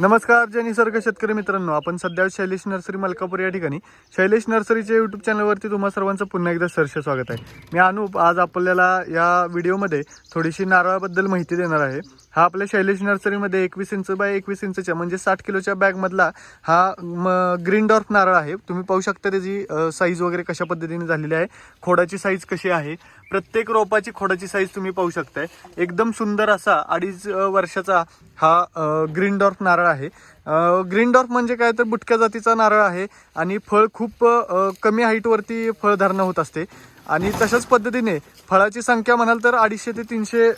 नमस्कार जय निसर्ग शेतकरी मित्रांनो. आपण सध्या शैलेश नर्सरी मलकापूर या ठिकाणी. शैलेश नर्सरीच्या यूट्यूब चॅनलवरती तुम्हा सर्वांचं पुन्हा एकदा सरसे स्वागत आहे. मी अनुप आज आपल्याला या व्हिडिओमध्ये थोडीशी नारळाबद्दल माहिती देणार आहे. हा आपल्या शैलेश नर्सरीमध्ये एकवीस इंच बाय एकवीस इंचच्या म्हणजे साठ किलोच्या बॅगमधला हा म ग्रीन डॉर्फ नारळ आहे. तुम्ही पाहू शकता त्याची साईज वगैरे कशा पद्धतीने झालेली आहे. खोडाची साईज कशी आहे. प्रत्येक रोपाची खोडाची साईज तुम्ही पाहू शकताय. एकदम सुंदर असा अडीच वर्षाचा हा ग्रीन डॉर्फ नारळ आहे. ग्रीन डॉर्फ म्हणजे काय तर बुटक्या जातीचा नारळ आहे आणि फळ खूप कमी हाईटवरती फळधारणा होत असते. आणि तशाच पद्धतीने फळाची संख्या म्हणाल तर अडीचशे ते तीनशे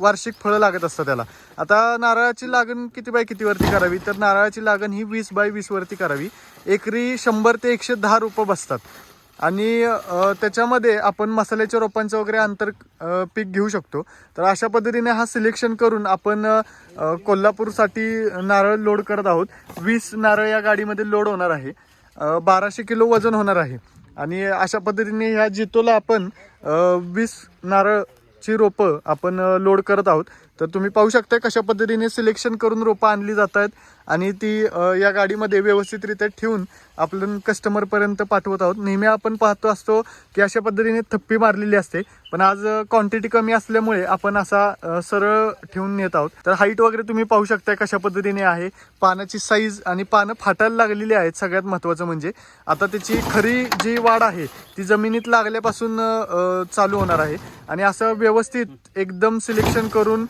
वार्षिक फळं लागत असतात त्याला. आता नारळाची लागण किती बाय किती वरती करावी? तर नारळाची लागण ही वीस बाय वीस वरती करावी. एकरी शंभर ते एकशे दहा रोपं बसतात. आणि त्याच्यामध्ये आपण मसाल्याच्या रोपांचं वगैरे आंतर पीक घेऊ शकतो. तर अशा पद्धतीने हा सिलेक्शन करून आपण कोल्हापूरसाठी नारळ लोड करत आहोत. वीस नारळ या गाडीमध्ये लोड होणार आहे. बाराशे किलो वजन होणार आहे. आणि अशा पद्धतीने ह्या जितोला आपण वीस नारळची रोपं आपण लोड करत आहोत. तर तुम्ही पाहू शकता कशा पद्धतीने सिलेक्शन करून रोपं आणली जात आहेत आणि ती या गाडीमध्ये व्यवस्थितरित्या ठेवून आपण कस्टमरपर्यंत पाठवत आहोत. नेहमी आपण पाहतो असतो की अशा पद्धतीने थप्पी मारलेली असते. पण आज क्वांटिटी कमी असल्यामुळे आपण असा सरळ ठेवून नेत आहोत. तर हाईट वगैरे तुम्ही पाहू शकता कशा पद्धतीने आहे. पानाची साईज आणि पानं फाटायला लागलेली आहेत. सगळ्यात महत्त्वाचं म्हणजे आता त्याची खरी जी वाढ आहे ती जमिनीत लागल्यापासून चालू होणार आहे. आणि असं व्यवस्थित एकदम सिलेक्शन करून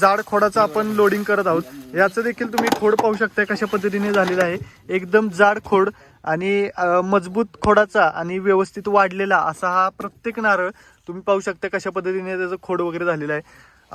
जाड खोडाचं आपण लोडिंग करत आहोत. याचं देखील तुम्ही खोड पाहू शकता कशा पद्धतीने झालेलं आहे. एकदम जाड खोड आणि मजबूत खोडाचा आणि व्यवस्थित वाढलेला असा हा प्रत्येक नारळ तुम्ही पाहू शकता कशा पद्धतीने त्याचं खोड वगैरे झालेलं आहे.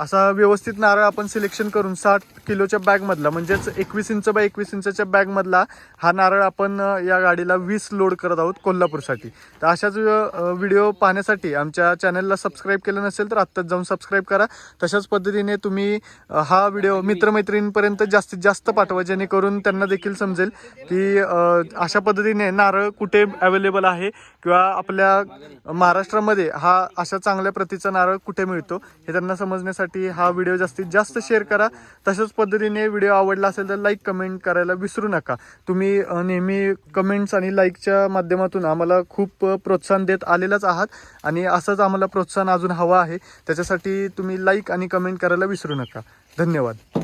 असा व्यवस्थित नारळ आपण सिलेक्शन करून साठ किलोच्या बॅगमधला म्हणजेच एकवीस इंच बाय एकवीस इंचच्या बॅगमधला हा नारळ आपण या गाडीला वीस लोड करत आहोत कोल्हापूरसाठी. तर अशाच व्हिडिओ पाहण्यासाठी आमच्या चॅनलला सबस्क्राईब केलं नसेल तर आत्ताच जाऊन सबस्क्राईब करा. तशाच पद्धतीने तुम्ही हा व्हिडिओ मित्रमैत्रिणींपर्यंत जास्तीत जास्त पाठवा जेणेकरून त्यांना देखील समजेल की अशा पद्धतीने नारळ कुठे अवेलेबल आहे किंवा आपल्या महाराष्ट्रामध्ये हा अशा चांगल्या प्रतीचा नारळ कुठे मिळतो हे त्यांना समजण्यासाठी हा व्हिडिओ जास्तीत जास्त शेअर करा. तशाच पद्धतीने व्हिडिओ आवडला असेल तर लाईक कमेंट करायला विसरू नका. तुम्ही नेहमी कमेंट्स आणि लाईकच्या माध्यमातून आम्हाला खूप प्रोत्साहन देत आलेलाच आहात. आणि असंच आम्हाला प्रोत्साहन अजून हवं आहे. त्याच्यासाठी तुम्ही लाईक आणि कमेंट करायला विसरू नका. धन्यवाद.